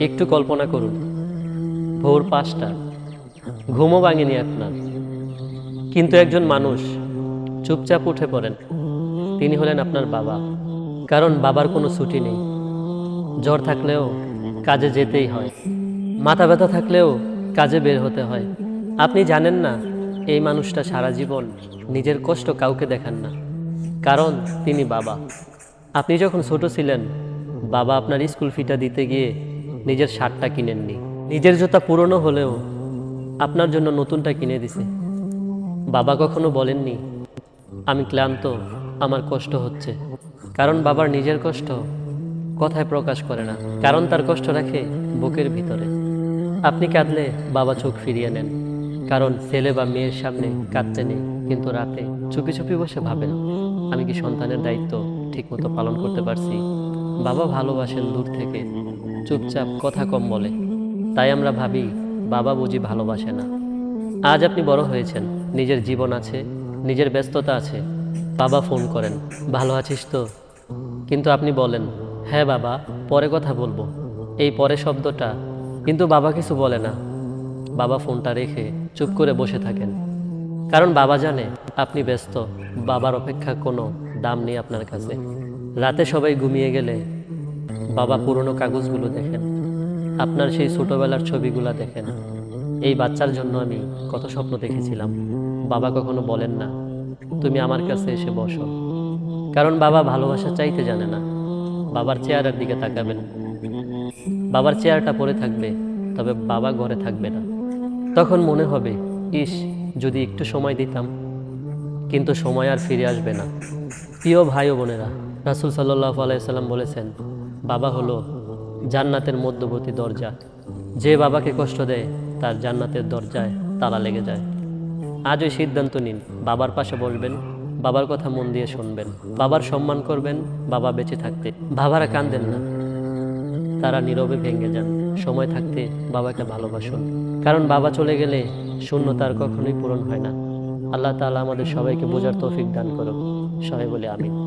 একটু কল্পনা করুন। ভোর পাঁচটা। ঘুমও ভাঙেনি আপনার। কিন্তু একজন মানুষ চুপচাপ উঠে পড়েন। তিনি হলেন আপনার বাবা। কারণ বাবার কোনো ছুটি নেই। জ্বর থাকলেও কাজে যেতেই হয়। মাথা ব্যথা থাকলেও কাজে বের হতে হয়। আপনি জানেন না, এই মানুষটা সারা জীবন নিজের কষ্ট কাউকে দেখান না। কারণ তিনি বাবা। আপনি যখন ছোট ছিলেন, বাবা আপনার স্কুল ফিটা দিতে গিয়ে নিজের শার্টটা কিনেননি। নিজের জুতা পুরনো হলেও আপনার জন্য নতুনটা কিনে দিছে। বাবা কখনো বলেননি, আমি ক্লান্ত, আমার কষ্ট হচ্ছে। কারণ বাবার নিজের কষ্ট কথায় প্রকাশ করে না, কারণ তার কষ্ট রাখে বুকের ভিতরে। আপনি কাঁদলে বাবা চোখ ফিরিয়ে নেন, কারণ ছেলে বা মেয়ের সামনে কাঁদতে নেই, কিন্তু রাতে চুপি চুপি বসে ভাবেন, আমি কি সন্তানের দায়িত্ব ঠিকমতো পালন করতে পারছি? বাবা ভালোবাসেন দূর থেকে। চুপচাপ কথা কম বলে। তাই আমরা ভাবি, বাবা বুঝি ভালোবাসে না। আজ আপনি বড় হয়েছেন, নিজের জীবন আছে, নিজের ব্যস্ততা আছে। বাবা ফোন করেন, ভালো আছিস তো? কিন্তু আপনি বলেন হ্যাঁ বাবা, পরে কথা বলব। এই পরে শব্দটা, কিন্তু বাবা কিছু বলে না। বাবা ফোনটা রেখে চুপ করে বসে থাকেন। কারণ বাবা জানে, আপনি ব্যস্ত, বাবার অপেক্ষা কোনো দাম নেই আপনার কাছে। রাতে সবাই ঘুমিয়ে গেলে বাবা পুরনো কাগজগুলো দেখেন। আপনার সেই ছোটবেলার ছবিগুলো দেখেন। এই বাচ্চার জন্য আমি কত স্বপ্ন দেখেছিলাম। বাবা কখনো বলেন না, তুমি আমার কাছে এসে বসো। কারণ বাবা ভালোবাসা চাইতে জানে না। বাবার চেয়ারের দিকে তাকাবেন। বাবার চেয়ারটা পড়ে থাকবে, তবে বাবা ঘরে থাকবে না। তখন মনে হবে, ইস, যদি একটু সময় দিতাম। কিন্তু সময় আর ফিরে আসবে না। প্রিয় ভাই বোনেরা, রাসুল সাল্লাহ আলাইসাল্লাম বলেছেন বাবা হলো জান্নাতের মধ্যবর্তী দরজা। যে বাবাকে কষ্ট দেয়, তার জান্নাতের দরজায় তালা লেগে যায়। আজ ওই সিদ্ধান্ত নিন, বাবার পাশে বসবেন, বাবার কথা মন দিয়ে শুনবেন, বাবার সম্মান করবেন, বাবা বেঁচে থাকতে। বাবারা কান্দেন না, তারা নীরবে ভেঙে যান। সময় থাকতে বাবাকে ভালোবাসুন। কারণ বাবা চলে গেলে শূন্যতার কখনোই পূরণ হয় না। আল্লাহ তাআলা আমাদের সবাইকে বোঝার তৌফিক দান করুন। সবাই বলে আমিন।